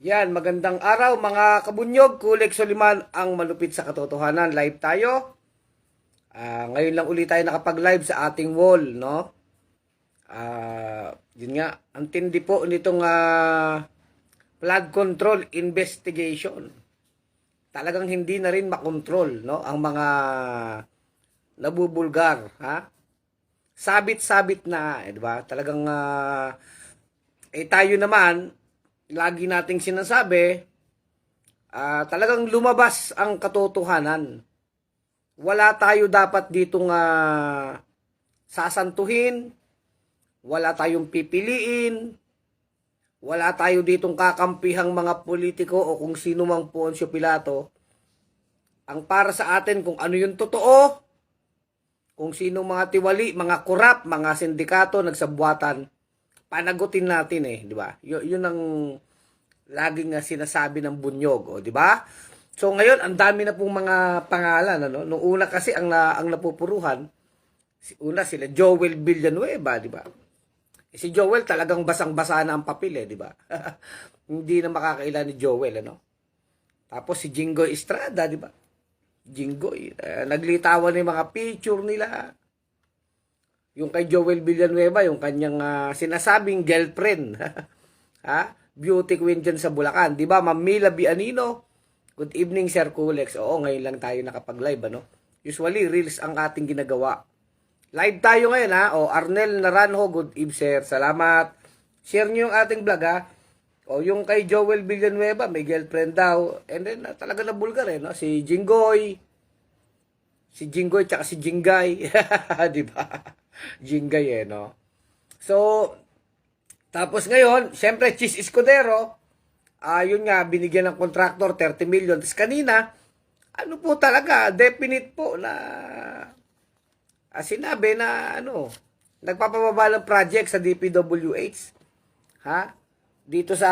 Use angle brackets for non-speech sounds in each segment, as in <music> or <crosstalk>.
Yan, magandang araw mga kabunyog. Kulik Soliman ang malupit sa katotohanan. Live tayo. Ah, ngayon lang ulit tayo nakapag-live sa ating wall, no? Ah, yun nga, ang tindi po nitong ah, flood control investigation. Talagang hindi na rin makontrol, no? Ang mga nabubulgar, ha? Sabit-sabit na, eh, di ba? Talagang ah, eh tayo naman, lagi nating sinasabi, ah, talagang lumabas ang katotohanan. Wala tayo dapat ditong ah, sasantuhin, wala tayong pipiliin, wala tayo ditong kakampihang mga politiko o kung sino mang Poncio Pilato. Ang para sa atin kung ano yung totoo, kung sino mga tiwali, mga kurap, mga sindikato nagsabuatan, panagutin natin eh, di ba? Y- yun ang laging sinasabi ng bunyog, o di ba? So ngayon, ang dami na pong mga pangalan, ano? Nung una kasi ang na, ang napupuruhan, si una sila Joel Villanueva, di ba? Eh, si Joel talagang basang-basa na ang papel eh, di ba? <laughs> Hindi na makakailan ni Joel, ano? Tapos si Jingoy Estrada, di ba? Jingoy, eh, naglitawan yung mga picture nila. Yung kay Joel Villanueva, yung kanyang ah, sinasabing girlfriend. <laughs> ha? Beauty queen dyan sa Bulacan. Di ba, Ma'am Mila Bianino? Good evening, Sir Kulex. Oo, ngayon lang tayo nakapag-live, ano? Usually, reels ang ating ginagawa. Live tayo ngayon, ha? O, Arnel Naranjo, good eve, sir. Salamat. Share nyo yung ating vlog, ha? O, yung kay Joel Villanueva, may girlfriend daw. And then, ah, talaga na bulgar, eh, no? Si Jinggoy. Si Jinggoy, tsaka si Jingay. <laughs> Di ba? Jingay, eh, no? So, tapos ngayon, syempre, Chis Escudero, yun nga, binigyan ng contractor 30 million. Tapos kanina, ano po talaga, definite po na ah, sinabi na ano, nagpapababa ng project sa DPWH. Ha? Dito sa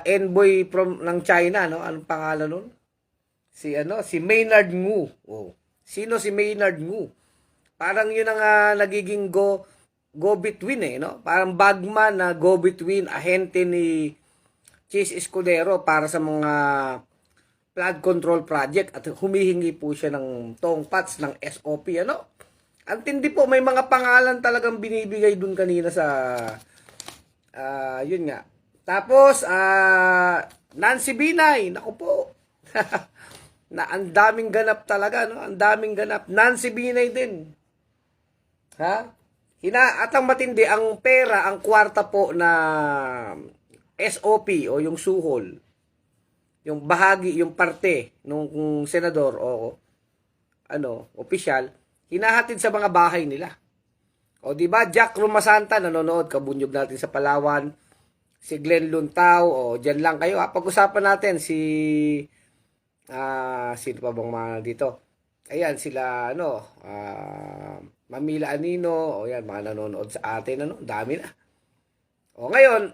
envoy from ng China, no? Anong pangalan nun? Si ano, si Maynard Ngu. Oh. Sino si Maynard Ngu? Parang yun ang ah, nagiging go go between eh, no? Parang bagman na go between ahente ni Chis Escudero para sa mga flood control project at humihingi po siya ng tongpats ng SOP, ano? Ang tindi po, may mga pangalan talagang binibigay dun kanina sa ah yun nga. Tapos, ah Nancy Binay, naku po. <laughs> na ang daming ganap talaga, no? Ang daming ganap. Nancy Binay din. Ha? Hina at ang matindi ang pera, ang kwarta po na SOP o yung suhol. Yung bahagi, yung parte nung senador o ano, opisyal, hinahatid sa mga bahay nila. O di ba Jack Rumasanta nanonood kabunyog natin sa Palawan. Si Glenn Luntao o diyan lang kayo. Pag-usapan natin si ah sino pa bang mga dito? Ayan sila ano, ah Mamila Anino, o yan mga nanonood sa atin ano, dami na. O ngayon,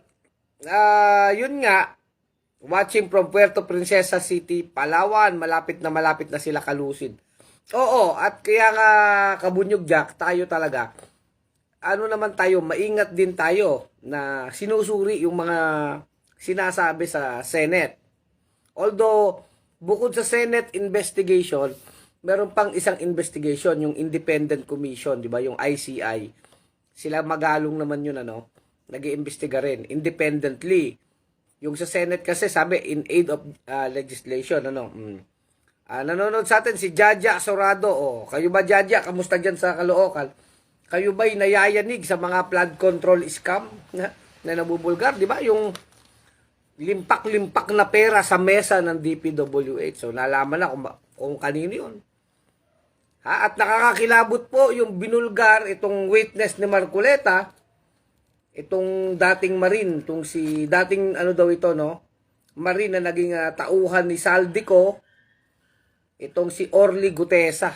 ah yun nga, watching from Puerto Princesa City, Palawan, malapit na malapit na sila kalusid. Oo, at kaya nga kabunyog Jack, tayo talaga, ano naman tayo, maingat din tayo na sinusuri yung mga sinasabi sa Senate. Although, bukod sa Senate investigation, meron pang isang investigation, yung Independent Commission, di ba, yung ICI. Sila magalong naman yun, ano, nag iimbestiga rin, independently. Yung sa Senate kasi, sabi, in aid of uh, legislation, ano, mm. Ah, nanonood sa atin si Jaja Sorado. Oh, kayo ba Jaja? Kamusta diyan sa Caloocan? Kayo ba'y nayayanig sa mga flood control scam na, na nabubulgar, di ba? Yung limpak-limpak na pera sa mesa ng DPWH. So, nalaman na kung, kung kanino yun. Ha? At nakakakilabot po yung binulgar itong witness ni Marculeta, itong dating Marine, itong si, dating ano daw ito, no? Marine na naging ah, tauhan ni Saldico, itong si Orly Gutesa.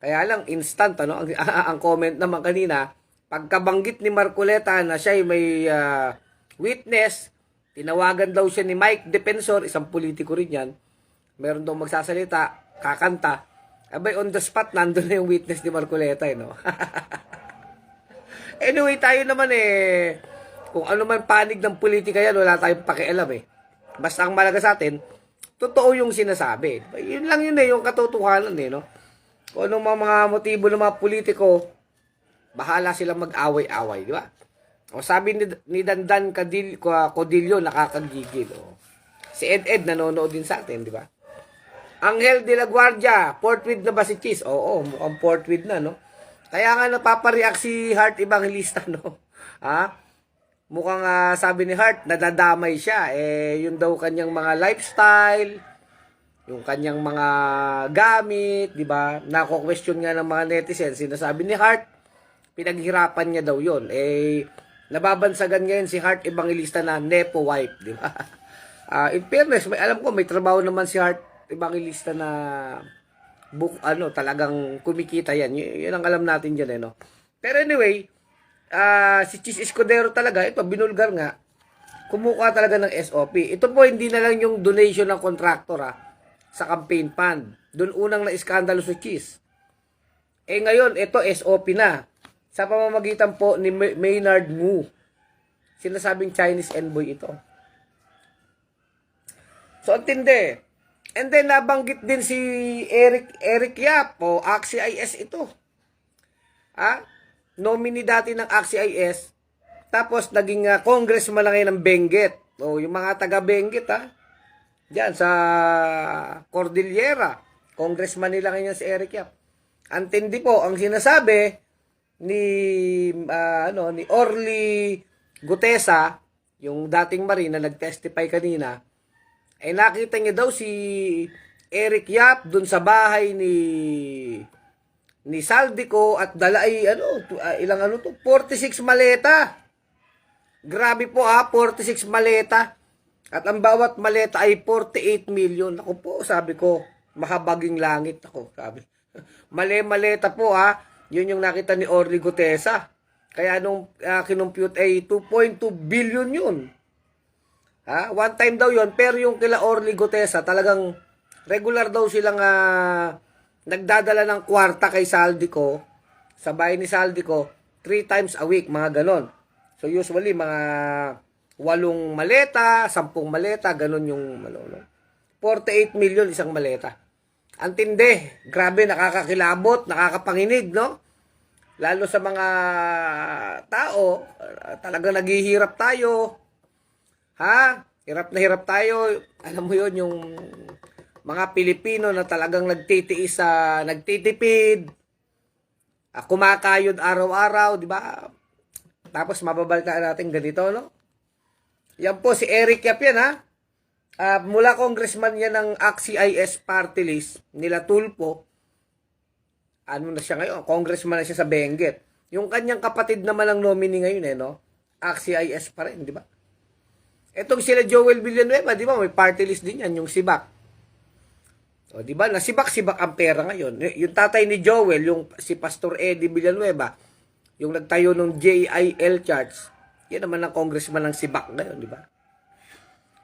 Kaya lang, instant, ano, ang, <laughs> ang comment naman kanina, pagkabanggit ni Marcoleta na siya ay may ah, witness, tinawagan daw siya ni Mike Defensor, isang politiko rin yan, meron daw magsasalita, kakanta, abay on the spot, nandun na yung witness ni Marcoleta, eh, no? <laughs> anyway, tayo naman eh, kung ano man panig ng politika yan, wala tayong pakialam eh. Basta ang malaga sa atin, totoo yung sinasabi. Yun lang yun eh, yung katotohanan eh, no? Kung anong mga, mga motibo ng mga politiko, bahala silang mag-away-away, di ba? O sabi ni, ni Dandan Cadil, Codillo, nakakagigil. O. Si Ed Ed nanonood din sa atin, di ba? Angel de la Guardia, portrait na ba si Cheese? Oo, mukhang portrait na, no? Kaya nga napapareact si Heart Evangelista, <laughs> no? Ha? Mukhang ah, sabi ni Heart, nadadamay siya. Eh, yun daw kanyang mga lifestyle, yung kanyang mga gamit, di ba? Nako-question nga ng mga netizens. Sinasabi ni Heart, pinaghirapan niya daw yun. Eh, nababansagan ngayon si Heart Evangelista na nepo wife, di ba? <laughs> Ah, in fairness, may alam ko may trabaho naman si Heart Evangelista na book ano, talagang kumikita yan. Y- yun ang alam natin diyan eh, no. Pero anyway, ah si Chis Escudero talaga, ito binulgar nga. Kumukuha talaga ng SOP. Ito po hindi na lang yung donation ng contractor ah, sa campaign fund. Doon unang na-iskandalo si Chis. Eh ngayon, ito SOP na. Sa pamamagitan po ni May- Maynard Mu. Sinasabing Chinese envoy ito. So, antindi. And then, nabanggit din si Eric, Eric Yap o Axie IS ito. Ah, nominee dati ng Axie IS. Tapos, naging uh, congressman na ngayon ng Benguet. O, yung mga taga Benguet, ha. Diyan, sa Cordillera. Congressman nila ngayon si Eric Yap. Antindi po, ang sinasabi ni, ah, ano, ni Orly Gutesa, yung dating marine na nag-testify kanina, eh nakita niya daw si Eric Yap dun sa bahay ni ni Saldico at dala ay ano ah, ilang ano to 46 maleta. Grabe po ha, 46 maleta. At ang bawat maleta ay 48 million. Ako po, sabi ko, mahabaging langit ako, sabi. <laughs> Male-maleta po ha. Yun yung nakita ni Orly Gutesa. Kaya nung uh, kinumpute ay 2.2 billion yun. Ha? One time daw yon pero yung kila Orly Gutesa, talagang regular daw silang ah, nagdadala ng kwarta kay Saldico, sa bahay ni Saldico, three times a week, mga ganon. So usually, mga walong maleta, sampung maleta, ganon yung ano, no? 48 million isang maleta. Ang tindi, grabe, nakakakilabot, nakakapanginig, no? Lalo sa mga tao, talagang naghihirap tayo, Ha? Hirap na hirap tayo. Alam mo yon yung mga Pilipino na talagang nagtitiis sa nagtitipid. Uh, kumakayod araw-araw, di ba? Tapos mababaltaan natin ganito, no? Yan po si Eric Yap yan, ha? Ah, mula congressman yan ng AXI-IS party list nila Tulpo. Ano na siya ngayon? Congressman na siya sa Benguet. Yung kanyang kapatid naman ang nominee ngayon, eh, no? AXI-IS pa rin, di ba? Etong sila Joel Villanueva, di ba, may party list din yan, yung Sibak. O, di ba, nasibak-sibak ang pera ngayon. Y- Yung tatay ni Joel, yung si Pastor Eddie Villanueva, yung nagtayo ng JIL charts, yan naman ang congressman ng Sibak ngayon, di ba?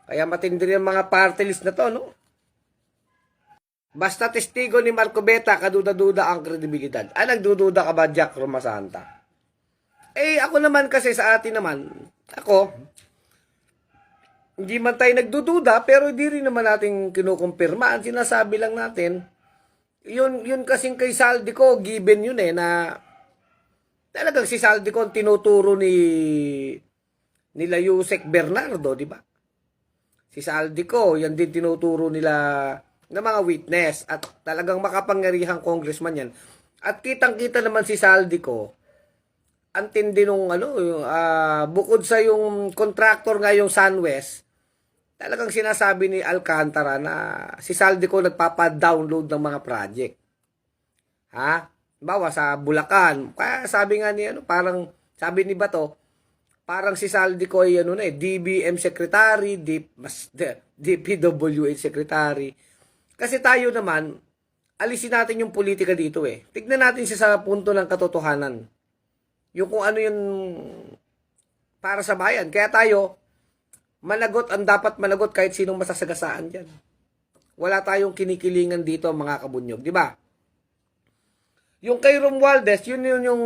Kaya matindi rin ang mga party list na to, no? Basta testigo ni Marco Beta, kaduda-duda ang kredibilidad. Ah, nagdududa ka ba, Jack Romasanta? Eh, ako naman kasi sa atin naman, ako, hindi man tayo nagdududa, pero hindi rin naman natin kinukumpirma. Ang sinasabi lang natin, yun, yun kasing kay Saldico, given yun eh, na talagang si Saldico ang tinuturo ni nila Yusek Bernardo, di ba? Si Saldico, yan din tinuturo nila ng mga witness at talagang makapangyarihang congressman yan. At kitang-kita naman si Saldico, ang tindi nung ano, yung, ah, bukod sa yung contractor nga yung SunWest, talagang sinasabi ni Alcantara na si Saldico nagpapa-download ng mga project. Ha? Bawa sa Bulacan. Kaya sabi nga ni ano, parang sabi ni Bato, parang si Saldico ay ano na eh, DBM secretary, D, mas, DPWH secretary. Kasi tayo naman, alisin natin yung politika dito eh. Tignan natin siya sa punto ng katotohanan yung kung ano yung para sa bayan. Kaya tayo, managot ang dapat managot kahit sinong masasagasaan dyan. Wala tayong kinikilingan dito mga kabunyog, di ba? Yung kay Romualdez, yun yun yung,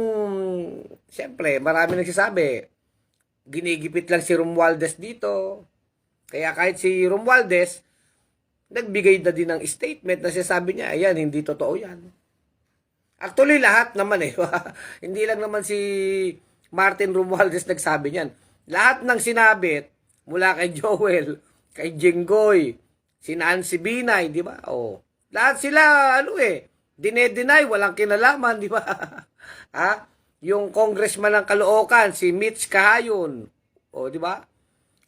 siyempre, marami nagsasabi, ginigipit lang si Romualdez dito, Kaya kahit si Romualdez, nagbigay na din ng statement na sinasabi niya, ayan, hindi totoo yan. Actually, lahat naman eh. <laughs> hindi lang naman si Martin Romualdez nagsabi niyan. Lahat ng sinabit, mula kay Joel, kay Jenggoy, si Nancy Binay, di ba? Oh. Lahat sila, ano eh, dinedenay, walang kinalaman, di ba? <laughs> ha? Yung congressman ng Caloocan, si Mitch Kahayon, o di ba?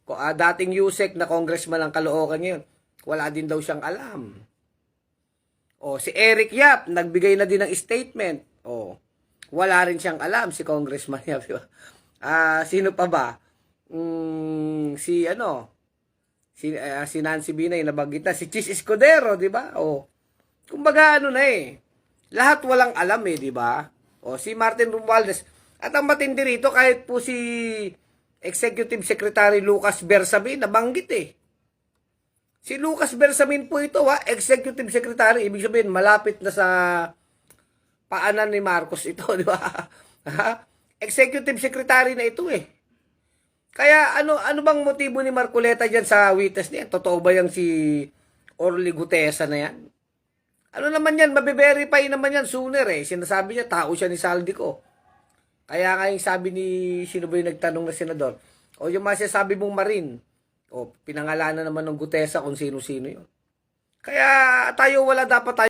Ko ah, dating Yusek na congressman ng Caloocan ngayon, wala din daw siyang alam. O si Eric Yap, nagbigay na din ng statement. O wala rin siyang alam si Congressman Yap, di ba? Ah, sino pa ba? Mm, si ano? Si ah, si Nancy Binay nabanggit na si Chis Escudero, di ba? O kumbaga ano na eh. Lahat walang alam eh, di ba? O si Martin Romualdez. At ang matindi rito, kahit po si Executive Secretary Lucas Bersamin, nabanggit eh. Si Lucas Bersamin po ito, ha? Executive Secretary. Ibig sabihin, malapit na sa paanan ni Marcos ito, <laughs> di ba? Executive Secretary na ito eh. Kaya ano ano bang motibo ni Marcoleta diyan sa witness niya? Totoo ba yang si Orly Gutesa na yan? Ano naman yan, mabe-verify naman yan sooner eh. Sinasabi niya, tao siya ni Saldico. Kaya nga yung sabi ni, sino ba yung nagtanong na senador? O yung masasabi mong marin, o pinangalanan naman ng Gutesa kung sino-sino yun. Kaya tayo wala dapat tayo